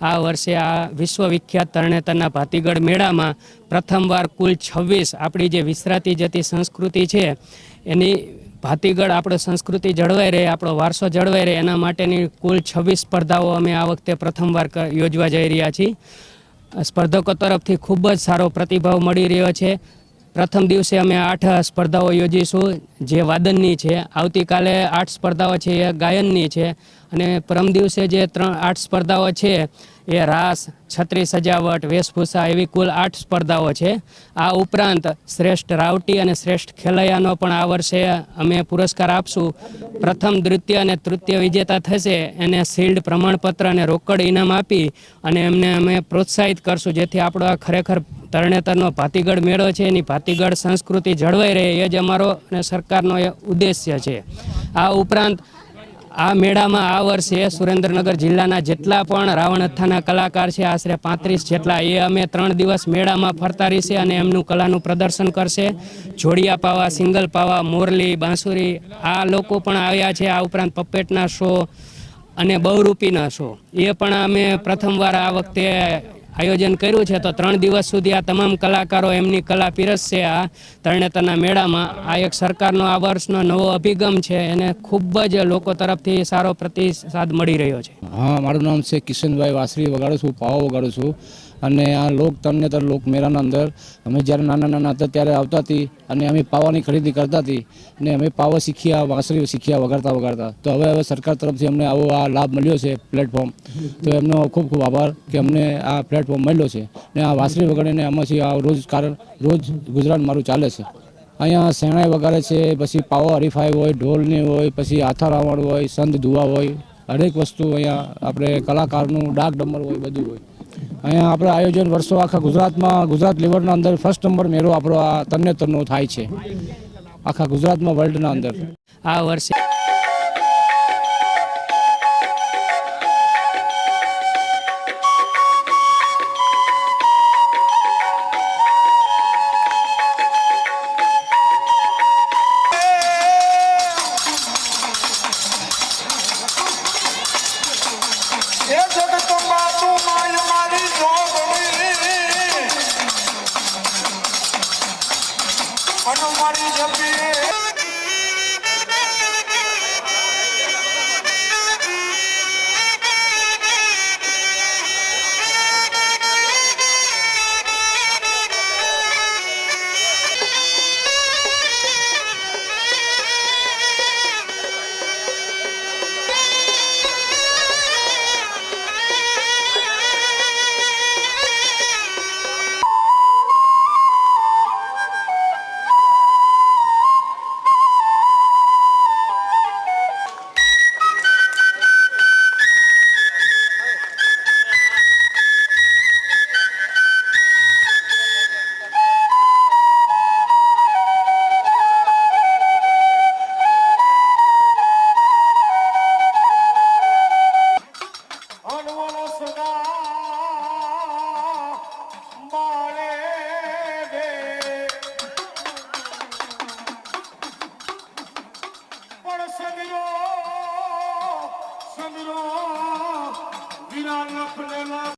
આ વર્ષે આ વિશ્વવિખ્યાત તરણેતરના ભાતીગઢ મેળામાં પ્રથમવાર કુલ છવ્વીસ આપણી જે વિસરાતી જતી સંસ્કૃતિ છે, એની ભાતીગઢ આપણો સંસ્કૃતિ જળવાઈ રહે, આપણો વારસો જળવાઈ રહે, એના માટેની કુલ છવ્વીસ સ્પર્ધાઓ અમે આ વખતે પ્રથમવાર યોજવા જઈ રહ્યા છીએ. સ્પર્ધકો તરફથી ખૂબ જ સારો પ્રતિભાવ મળી રહ્યો છે. પ્રથમ દિવસે અમે આઠ સ્પર્ધાઓ યોજીશું. જે વાદનની છે, આવતીકાલે આઠ સ્પર્ધાઓ છે, એ ગાયનની છે. અને પરમ દિવસે જે ત્રણ, આઠ સ્પર્ધાઓ છે એ રાસ, છત્રી સજાવટ, વેશભૂષા એવી કુલ આઠ સ્પર્ધાઓ છે. આ ઉપરાંત શ્રેષ્ઠ રાવટી અને શ્રેષ્ઠ ખેલૈયાનો પણ આ વર્ષે અમે પુરસ્કાર આપશું. પ્રથમ દ્વિતીય અને તૃતીય વિજેતા થશે. એને શિલ્ડ પ્રમાણપત્ર અને રોકડ ઇનામ આપી અને એમને અમે પ્રોત્સાહિત કરશું. જેથી આપણો આ ખરેખર તરણેતરનો ભાતીગઢ મેળો છે. એની ભાતીગઢ સંસ્કૃતિ જળવાઈ રહે. એ જ અમારો અને સરકારનો એ ઉદ્દેશ્ય છે. આ ઉપરાંત આ મેળામાં આ વર્ષે સુરેન્દ્રનગર જિલ્લાના જેટલા પણ રાવણ હથ્થાના કલાકાર છે, આશરે પાંત્રીસ જેટલા, એ અમે ત્રણ દિવસ મેળામાં ફરતા રહીશે અને એમનું કલાનું પ્રદર્શન કરશે. જોડિયા પાવા, સિંગલ પાવા, મોરલી, બાંસુરી, આ લોકો પણ આવ્યા છે. આ ઉપરાંત પપેટના શો અને બહુરૂપીના શો. એ પણ અમે પ્રથમવાર આ વખતે આયોજન કર્યું છે તો ત્રણ દિવસ સુધી આ તમામ કલાકારો એમની કલા પીરસશે. આ તરણેતરના મેળામાં આ એક સરકારનો આ વર્ષનો નવો અભિગમ છે. એને ખૂબ જ લોકો તરફથી સારો પ્રતિસાદ મળી રહ્યો છે. હા, મારું નામ છે કિશનભાઈ વાસરી. વગાડું છું, પાવો વગાડું છું. અને આ લોક તરણેતર લોક મેળાના અંદર અમે જ્યારે નાના નાના હતા ત્યારે આવતા હતી અને અમે પાવાની ખરીદી કરતા હતી અને અમે પાવા શીખ્યા, વાંસળી શીખ્યા, વગાડતા વગાડતા. તો હવે હવે સરકાર તરફથી અમને આવો આ લાભ મળ્યો છે પ્લેટફોર્મ તો એમનો ખૂબ ખૂબ આભાર કે અમને આ પ્લેટફોર્મ મળ્યો છે. ને આ વાંસળી વગાડીને આમાંથી આ રોજ કારણ રોજ ગુજરાત મારું ચાલે છે. અહીંયા શેણાઈ વગાડે છે, પછી પાવો હરીફાઈ હોય, ઢોલની હોય, પછી આથારાવણ રાવણ હોય, સંત ધુવા હોય, હરેક વસ્તુ અહીંયા આપણે કલાકારનું ડાક ડમર હોય, બધું હોય. અહીંયા આપણે આયોજન વર્ષો આખા ગુજરાતમાં, ગુજરાત લેવલના અંદર ફર્સ્ટ નંબર મેળો આપણો આ તરણેતરનો થાય છે. આખા ગુજરાતમાં વર્લ્ડના અંદર. આ વર્ષે મનુ મારી જપી. સગરો સગરો વિરા લખ લેલા